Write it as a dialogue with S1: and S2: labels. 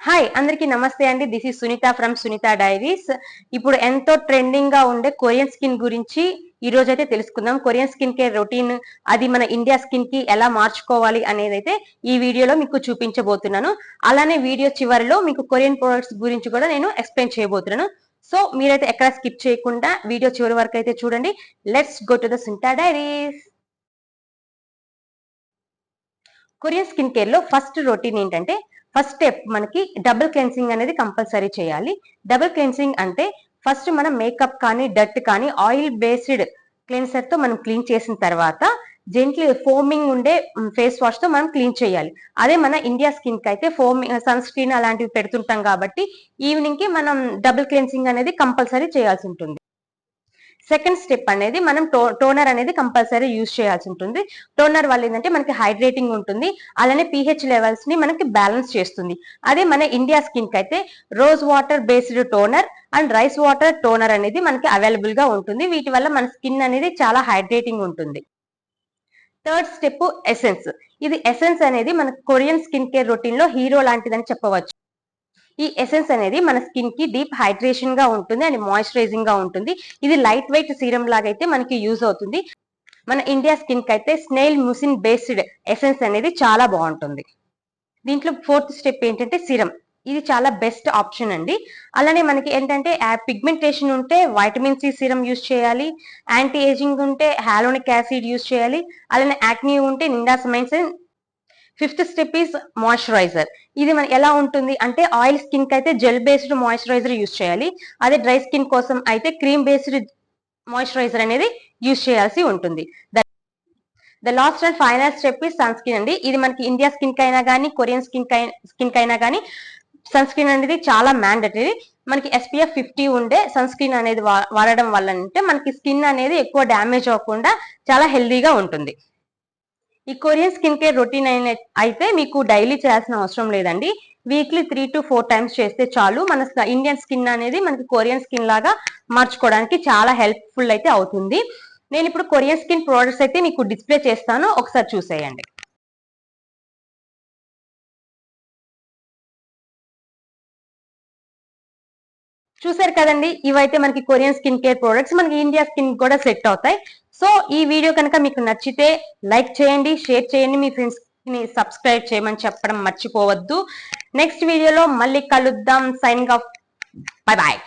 S1: Hi అందరికి నమస్తే అండి. This is Sunitha from Sunitha diaries ఇప్పుడు ఎంతో ట్రెండింగ్గా ఉండే కొరియన్ స్కిన్ గురించి ఈ రోజు అయితే తెలుసుకుందాం. కొరియన్ స్కిన్ కేర్ రొటీన్ అది మన ఇండియా స్కిన్కి ఎలా మార్చుకోవాలి అనేది అయితే ఈ వీడియోలో మీకు చూపించబోతున్నాను. అలానే వీడియో చివరిలో మీకు కొరియన్ ప్రొడక్ట్స్ గురించి కూడా నేను ఎక్స్ప్లెయిన్ చేయబోతున్నాను. సో మీరైతే ఎక్కడ స్కిప్ చేయకుండా వీడియో చివరి వరకు అయితే చూడండి. Let's go to the Sunitha diaries Korean skin కేర్లో first routine ఏంటంటే ఫస్ట్ స్టెప్ మనకి డబుల్ క్లెన్సింగ్ అనేది కంపల్సరీ చేయాలి. డబుల్ క్లెన్సింగ్ అంటే ఫస్ట్ మనం మేకప్ కానీ డట్ కానీ ఆయిల్ బేస్డ్ క్లెన్సర్తో మనం క్లీన్ చేసిన తర్వాత జెంట్లీ ఫోమింగ్ ఉండే ఫేస్ వాష్తో మనం క్లీన్ చేయాలి. అదే మన ఇండియా స్కిన్కి అయితే ఫోమింగ్ సన్ స్క్రీన్ అలాంటివి పెడుతుంటాం కాబట్టి ఈవినింగ్కి మనం డబుల్ క్లెన్సింగ్ అనేది కంపల్సరీ చేయాల్సి ఉంటుంది. సెకండ్ స్టెప్ అనేది మనం టోనర్ అనేది కంపల్సరీ యూజ్ చేయాల్సి ఉంటుంది. టోనర్ వల్ల ఏంటంటే మనకి హైడ్రేటింగ్ ఉంటుంది. అలానే పిహెచ్ లెవెల్స్ని మనకి బ్యాలెన్స్ చేస్తుంది. అదే మన ఇండియా స్కిన్కి అయితే rose water based toner and rice water toner అనేది మనకి అవైలబుల్గా ఉంటుంది. వీటి వల్ల మన స్కిన్ అనేది చాలా హైడ్రేటింగ్ ఉంటుంది. థర్డ్ స్టెప్ ఎసెన్స్ ఇది ఎసెన్స్ అనేది మన కొరియన్ స్కిన్ కేర్ రొటీన్లో హీరో లాంటిదని చెప్పవచ్చు. ఈ ఎసెన్స్ అనేది మన స్కిన్కి డీప్ హైడ్రేషన్గా ఉంటుంది అండ్ మాయిశ్చరైజింగ్గా ఉంటుంది. ఇది లైట్ వెయిట్ సీరం లాగా అయితే మనకి యూజ్ అవుతుంది. మన ఇండియా స్కిన్కి అయితే స్నేల్ ముసిన్ బేస్డ్ ఎసెన్స్ అనేది చాలా బాగుంటుంది. దీంట్లో ఫోర్త్ స్టెప్ ఏంటంటే సిరం ఇది చాలా బెస్ట్ ఆప్షన్ అండి. అలానే మనకి ఏంటంటే పిగ్మెంటేషన్ ఉంటే వైటమిన్ సి సిరం యూజ్ చేయాలి. యాంటీ ఏజింగ్ ఉంటే హాలోనిక్ యాసిడ్ యూజ్ చేయాలి. అలానే యాక్నీ ఉంటే niacinamides fifth step is moisturiser ఇది మన ఎలా ఉంటుంది అంటే ఆయిల్ స్కిన్కి అయితే జెల్ బేస్డ్ మాయిశ్చరైజర్ యూస్ చేయాలి. అదే డ్రై స్కిన్ కోసం అయితే క్రీమ్ బేస్డ్ మాయిశ్చరైజర్ అనేది యూస్ చేయాల్సి ఉంటుంది. The last and final step ఈ సన్ స్క్రీన్ అండి. ఇది మనకి ఇండియా స్కిన్కి అయినా కానీ కొరియన్ స్కిన్ స్కిన్కి అయినా కానీ సన్ స్క్రీన్ అనేది చాలా మ్యాండటరీ మనకి ఎస్పీఎఫ్ ఫిఫ్టీ ఉండే సన్ స్క్రీన్ అనేది వాడడం వల్ల అంటే మనకి స్కిన్ అనేది ఎక్కువ డ్యామేజ్ అవ్వకుండా చాలా హెల్దీగా ఉంటుంది. ఈ కొరియన్ స్కిన్ కేర్ రొటీన్ అయిన అయితే మీకు డైలీ చేయాల్సిన అవసరం లేదండి. Weekly three to four times చేస్తే చాలు. మన ఇండియన్ స్కిన్ అనేది మనకి కొరియన్ స్కిన్ లాగా మార్చుకోవడానికి చాలా హెల్ప్ఫుల్ అయితే అవుతుంది. నేను ఇప్పుడు కొరియన్ స్కిన్ ప్రోడక్ట్స్ అయితే మీకు డిస్ప్లే చేస్తాను. ఒకసారి చూసేయండి. చూసారు కదండి? ఇవైతే మనకి కొరియన్ స్కిన్ కేర్ ప్రోడక్ట్స్. మనకి ఇండియా స్కిన్ కూడా సెట్ అవుతాయి. సో ఈ వీడియో కనుక మీకు నచ్చితే లైక్ చేయండి షేర్ చేయండి. మీ ఫ్రెండ్స్ని సబ్స్క్రైబ్ చేయమని చెప్పడం మర్చిపోవద్దు. నెక్స్ట్ వీడియోలో మళ్ళీ కలుద్దాం. Sign off. Bye bye.